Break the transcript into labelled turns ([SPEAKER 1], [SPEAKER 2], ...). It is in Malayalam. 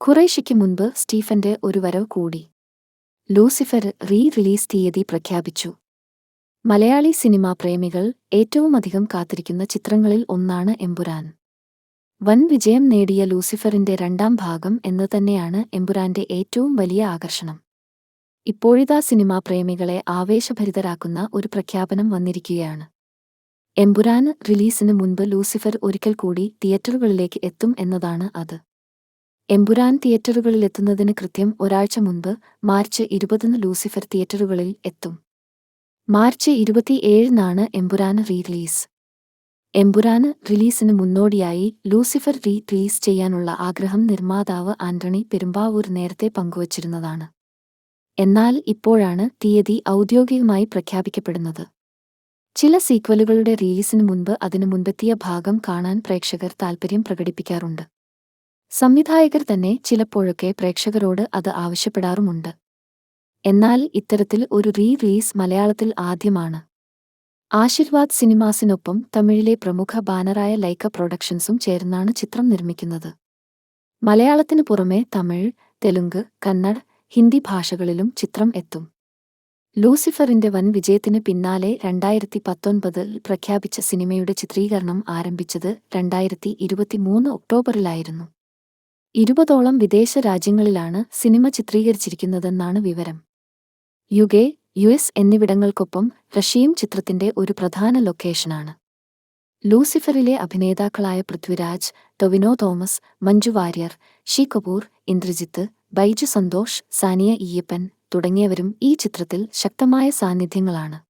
[SPEAKER 1] ഖുറൈഷിക്ക് മുൻപ് സ്റ്റീഫന്റെ ഒരു വരവ് കൂടി. ലൂസിഫർ റീ റിലീസ് തീയതി പ്രഖ്യാപിച്ചു. മലയാളി സിനിമാ പ്രേമികൾ ഏറ്റവുമധികം കാത്തിരിക്കുന്ന ചിത്രങ്ങളിൽ ഒന്നാണ് എമ്പുരാൻ. വൻ വിജയം നേടിയ ലൂസിഫറിന്റെ രണ്ടാം ഭാഗം എന്ന് തന്നെയാണ് എമ്പുരാന്റെ ഏറ്റവും വലിയ ആകർഷണം. ഇപ്പോഴിതാ സിനിമാ പ്രേമികളെ ആവേശഭരിതരാക്കുന്ന ഒരു പ്രഖ്യാപനം വന്നിരിക്കുകയാണ്. എമ്പുരാൻ റിലീസിന് മുൻപ് ലൂസിഫർ ഒരിക്കൽ കൂടി തിയേറ്ററുകളിലേക്ക് എത്തും എന്നതാണ് അത്. എമ്പുരാൻ തിയേറ്ററുകളിലെത്തുന്നതിന് കൃത്യം ഒരാഴ്ച മുൻപ് മാർച്ച് ഇരുപതിന് ലൂസിഫർ തിയേറ്ററുകളിൽ എത്തും. March ഇരുപത്തിയേഴിനാണ് Empuraan re-release. എമ്പുരാന് റിലീസിന് മുന്നോടിയായി ലൂസിഫർ റീ റിലീസ് ചെയ്യാനുള്ള ആഗ്രഹം നിർമ്മാതാവ് ആന്റണി പെരുമ്പാവൂർ നേരത്തെ പങ്കുവച്ചിരുന്നതാണ്. എന്നാൽ ഇപ്പോഴാണ് തീയതി ഔദ്യോഗികമായി പ്രഖ്യാപിക്കപ്പെടുന്നത്. ചില സീക്വലുകളുടെ റിലീസിന് മുൻപ് അതിനു മുൻപെത്തിയ ഭാഗം കാണാൻ പ്രേക്ഷകർ താൽപ്പര്യം പ്രകടിപ്പിക്കാറുണ്ട്. സംവിധായകർ തന്നെ ചിലപ്പോഴൊക്കെ പ്രേക്ഷകരോട് അത് ആവശ്യപ്പെടാറുമുണ്ട്. എന്നാൽ ഇത്തരത്തിൽ ഒരു റീ റിലീസ് മലയാളത്തിൽ ആദ്യമാണ്. ആശീർവാദ് സിനിമാസിനൊപ്പം തമിഴിലെ പ്രമുഖ ബാനറായ ലൈക്ക പ്രൊഡക്ഷൻസും ചേർന്നാണ് ചിത്രം നിർമ്മിക്കുന്നത്. മലയാളത്തിനു പുറമെ തമിഴ് തെലുങ്ക് കന്നഡ ഹിന്ദി ഭാഷകളിലും ചിത്രം എത്തും. ലൂസിഫറിന്റെ വൻ വിജയത്തിന് പിന്നാലെ രണ്ടായിരത്തി പത്തൊൻപതിൽ പ്രഖ്യാപിച്ച സിനിമയുടെ ചിത്രീകരണം ആരംഭിച്ചത് രണ്ടായിരത്തി ഇരുപത്തിമൂന്ന് ഒക്ടോബറിലായിരുന്നു. ഇരുപതോളം വിദേശ രാജ്യങ്ങളിലാണ് സിനിമ ചിത്രീകരിച്ചിരിക്കുന്നതെന്നാണ് വിവരം. യുകെ യു എസ് എന്നിവിടങ്ങൾക്കൊപ്പം റഷ്യയും ചിത്രത്തിന്റെ ഒരു പ്രധാന ലൊക്കേഷനാണ്. ലൂസിഫറിലെ അഭിനേതാക്കളായ പൃഥ്വിരാജ് ടൊവിനോ തോമസ് മഞ്ജു വാര്യർ ഷി കപൂർ ഇന്ദ്രജിത്ത് ബൈജു സന്തോഷ് സാനിയ ഈയപ്പൻ തുടങ്ങിയവരും ഈ ചിത്രത്തിൽ ശക്തമായ സാന്നിധ്യങ്ങളാണ്.